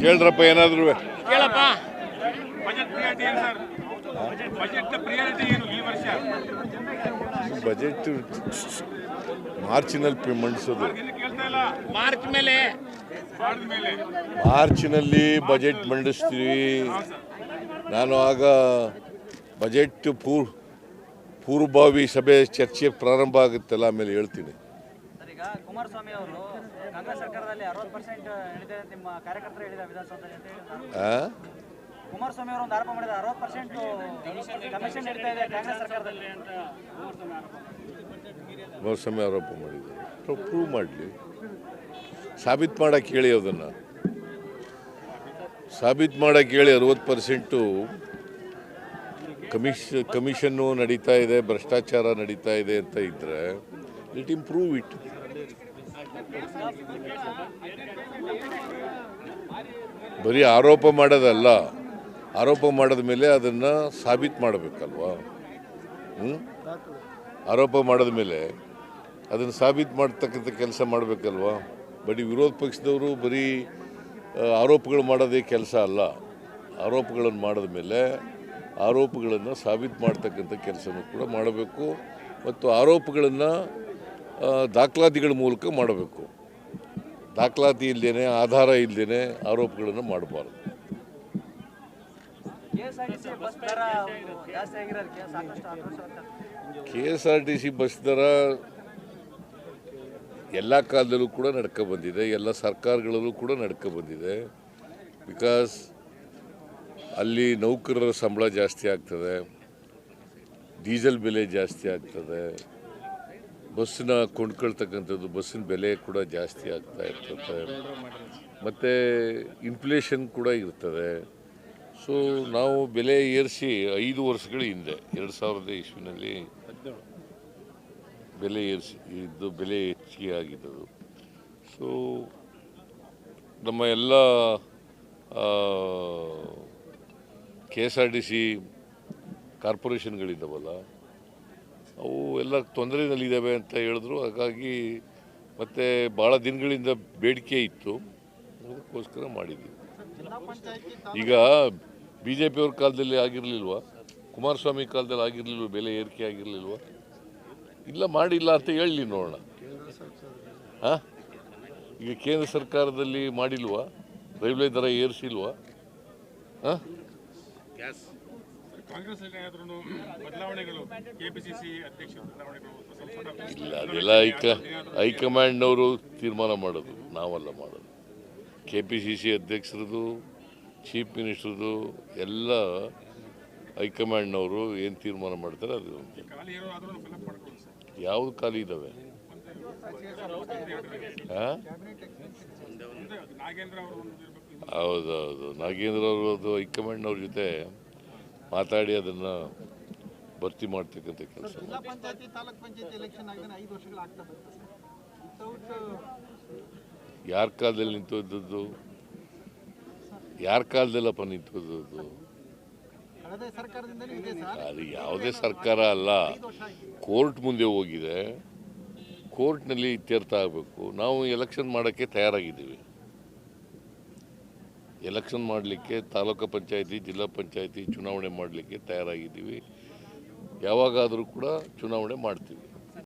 ಕೇಳ್ರಪ್ಪ ಏನಾದರೂ. ಕೇಳಪ್ಪ. ಬಜೆಟ್ ಮಾರ್ಚಿನಲ್ಲಿ ಮಂಡಿಸೋದು. ಮಾರ್ಚ್ ಮೇಲೆ. ಮಾರ್ಚಿನಲ್ಲಿ ಬಜೆಟ್ ಮಂಡಿಸ್ತೀವಿ. ನಾನು ಆಗ ಬಜೆಟ್ ಪೂರ್ ಪೂರ್ವಭಾವಿ ಸಭೆ ಚರ್ಚೆ ಪ್ರಾರಂಭ ಆಗುತ್ತಲ್ಲ ಆಮೇಲೆ ಹೇಳ್ತೀನಿ. ಈಗ ಕುಮಾರಸ್ವಾಮಿ ಅವರು ಕಾಂಗ್ರೆಸ್ ಸರ್ಕಾರದಲ್ಲಿ ಅರವತ್ತು ಪರ್ಸೆಂಟ್ ಹೇಳಿದೆ ನಿಮ್ಮ ಕಾರ್ಯಕರ್ತರು ಹೇಳಿದ ವಿಧಾನಸೌಧದಲ್ಲಿ ಅಂತ? ಕುಮಾರಸ್ವಾಮಿ ಅವರು ಒಂದು ಆರೋಪ ಮಾಡಿದ ಅರವತ್ತು ಪರ್ಸೆಂಟ್ ಕಮಿಷನ್ ನಡೀತಾ ಇದೆ ಕಾಂಗ್ರೆಸ್ ಸರ್ಕಾರದಲ್ಲಿ ಅಂತ ಕುಮಾರಸ್ವಾಮಿ ಆರೋಪ ಮಾಡಿದ್ದಾರೆ. ಪ್ರೂವ್ ಮಾಡಲಿ. ಸಾಬೀತು ಮಾಡಕ್ಕೆ ಹೇಳಿ ಅದನ್ನು. ಸಾಬೀತು ಮಾಡಕ್ಕೆ ಹೇಳಿ ಅರವತ್ತು ಪರ್ಸೆಂಟು ಕಮಿಷ ಕಮಿಷನ್ನು ನಡೀತಾ ಇದೆ ಭ್ರಷ್ಟಾಚಾರ ನಡೀತಾ ಇದೆ ಅಂತ ಇದ್ದರೆ ಇಟ್ ಇಂಪ್ರೂವ್ ಇಟ್ ಬರೀ ಆರೋಪ ಮಾಡೋದಲ್ಲ, ಆರೋಪ ಮಾಡಿದ ಮೇಲೆ ಅದನ್ನು ಸಾಬೀತ್ ಮಾಡಬೇಕಲ್ವಾ? ಆರೋಪ ಮಾಡಿದ ಮೇಲೆ ಅದನ್ನು ಸಾಬೀತು ಮಾಡ್ತಕ್ಕಂಥ ಕೆಲಸ ಮಾಡಬೇಕಲ್ವಾ? ಬರೀ ವಿರೋಧ ಪಕ್ಷದವರು ಬರೀ ಆರೋಪಗಳು ಮಾಡೋದೇ ಕೆಲಸ ಅಲ್ಲ. ಆರೋಪಗಳನ್ನು ಮಾಡಿದ ಮೇಲೆ ಆರೋಪಗಳನ್ನು ಸಾಬೀತು ಮಾಡ್ತಕ್ಕಂಥ ಕೆಲಸನೂ ಕೂಡ ಮಾಡಬೇಕು. ಮತ್ತು ಆರೋಪಗಳನ್ನು ದಾಖಲಾತಿಗಳ ಮೂಲಕ ಮಾಡಬೇಕು. ದಾಖಲಾತಿ ಇಲ್ಲದೇ ಆಧಾರ ಇಲ್ಲದೇ ಆರೋಪಗಳನ್ನು ಮಾಡಬಾರ್ದು. K S R T C bus ದರ ಸಾಕಷ್ಟು ಆಕ್ರೋಶ ವ್ಯಕ್ತ K S R T C bus ದರ ಎಲ್ಲ ಕಾಲದಲ್ಲೂ ಕೂಡ ನಡ್ಕೊ ಬಂದಿದೆ ಎಲ್ಲ ಸರ್ಕಾರಗಳಲ್ಲೂ ಕೂಡ ನಡ್ಕೊ ಬಂದಿದೆ. ಬಿಕಾಸ್ ಅಲ್ಲಿ ನೌಕರರ ಸಂಬಳ ಜಾಸ್ತಿ ಆಗ್ತದೆ ಡೀಸೆಲ್ ಬೆಲೆ ಜಾಸ್ತಿ ಆಗ್ತದೆ. ಬಸ್ಸನ್ನ ಕೊಂಡ್ಕೊಳ್ತಕ್ಕಂಥದ್ದು ಬಸ್ಸಿನ ಬೆಲೆ ಕೂಡ ಜಾಸ್ತಿ ಆಗ್ತಾ ಇರ್ತದೆ. ಮತ್ತು ಇನ್ಫ್ಲೇಷನ್ ಕೂಡ ಇರ್ತದೆ. ಸೊ ನಾವು ಬೆಲೆ ಏರಿಸಿ ಐದು ವರ್ಷಗಳ ಹಿಂದೆ, ಎರಡು ಸಾವಿರದ ಇಸ್ವಿನಲ್ಲಿ ಬೆಲೆ ಏರಿಸಿ ಇದ್ದು ಬೆಲೆ ಹೆಚ್ಚಿಗೆ ಆಗಿದ್ದದು. ಸೊ ನಮ್ಮ ಎಲ್ಲ K S R T C ಕಾರ್ಪೊರೇಷನ್ಗಳಿದ್ದಾವಲ್ಲ ಅವು ಎಲ್ಲ ತೊಂದರೆನಲ್ಲಿದ್ದಾವೆ ಅಂತ ಹೇಳಿದ್ರು. ಹಾಗಾಗಿ ಮತ್ತೆ ಭಾಳ ದಿನಗಳಿಂದ ಬೇಡಿಕೆ ಇತ್ತು. ಅದಕ್ಕೋಸ್ಕರ ಮಾಡಿದ್ವಿ. ಈಗ ಬಿ ಜೆ ಪಿಯವ್ರ ಕಾಲದಲ್ಲಿ ಆಗಿರಲಿಲ್ವ? ಕುಮಾರಸ್ವಾಮಿ ಕಾಲದಲ್ಲಿ ಆಗಿರಲಿಲ್ವ? ಬೆಲೆ ಏರಿಕೆ ಆಗಿರಲಿಲ್ವ? ಇಲ್ಲ ಮಾಡಿಲ್ಲ ಅಂತ ಹೇಳಲಿ ನೋಡೋಣ. ಹಾಂ? ಈಗ ಕೇಂದ್ರ ಸರ್ಕಾರದಲ್ಲಿ ಮಾಡಿಲ್ವಾ? ರೈಲ್ವೆ ದರ ಏರಿಸಿಲ್ವಾ? ಹಾಂ? ಕಾಂಗ್ರೆಸ್ ಬದಲಾವಣೆಗಳು ಕೆಪಿಸಿಸಿ ಇಲ್ಲ ಅದೆಲ್ಲ ಹೈಕ ಹೈಕಮಾಂಡ್ನವರು ತೀರ್ಮಾನ ಮಾಡೋದು ನಾವೆಲ್ಲ ಮಾಡೋದು. ಕೆ ಪಿ ಸಿ ಸಿ ಅಧ್ಯಕ್ಷರದು ಚೀಫ್ ಮಿನಿಸ್ಟ್ರದು ಎಲ್ಲ ಹೈಕಮಾಂಡ್ನವರು ಏನು ತೀರ್ಮಾನ ಮಾಡ್ತಾರೆ ಅದು ಯಾವುದು ಖಾಲಿ ಇದ್ದಾವೆ ಹೌದೌದು ನಾಗೇಂದ್ರ ಅವರು ಅದು ಹೈಕಮಾಂಡ್ನವ್ರ ಜೊತೆ ಮಾತಾಡಿ ಅದನ್ನು ಭರ್ತಿ ಮಾಡ್ತಕ್ಕಂಥ ಕೆಲಸ. ಯಾರ ಕಾಲದಲ್ಲಿ ನಿಂತೋದದ್ದು ಯಾರ ಕಾಲದಲ್ಲಪ್ಪ ನಿಂತೋದದ್ದು ಸರ್. ಅದು ಯಾವುದೇ ಸರ್ಕಾರ ಅಲ್ಲ. ಕೋರ್ಟ್ ಮುಂದೆ ಹೋಗಿದೆ. ಕೋರ್ಟ್ನಲ್ಲಿ ಇತ್ಯರ್ಥ ಆಗಬೇಕು. ನಾವು ಎಲೆಕ್ಷನ್ ಮಾಡೋಕ್ಕೆ ತಯಾರಾಗಿದ್ದೀವಿ. ಎಲೆಕ್ಷನ್ ಮಾಡಲಿಕ್ಕೆ ತಾಲೂಕು ಪಂಚಾಯಿತಿ ಜಿಲ್ಲಾ ಪಂಚಾಯಿತಿ ಚುನಾವಣೆ ಮಾಡಲಿಕ್ಕೆ ತಯಾರಾಗಿದ್ದೀವಿ. ಯಾವಾಗಾದರೂ ಕೂಡ ಚುನಾವಣೆ ಮಾಡ್ತೀವಿ.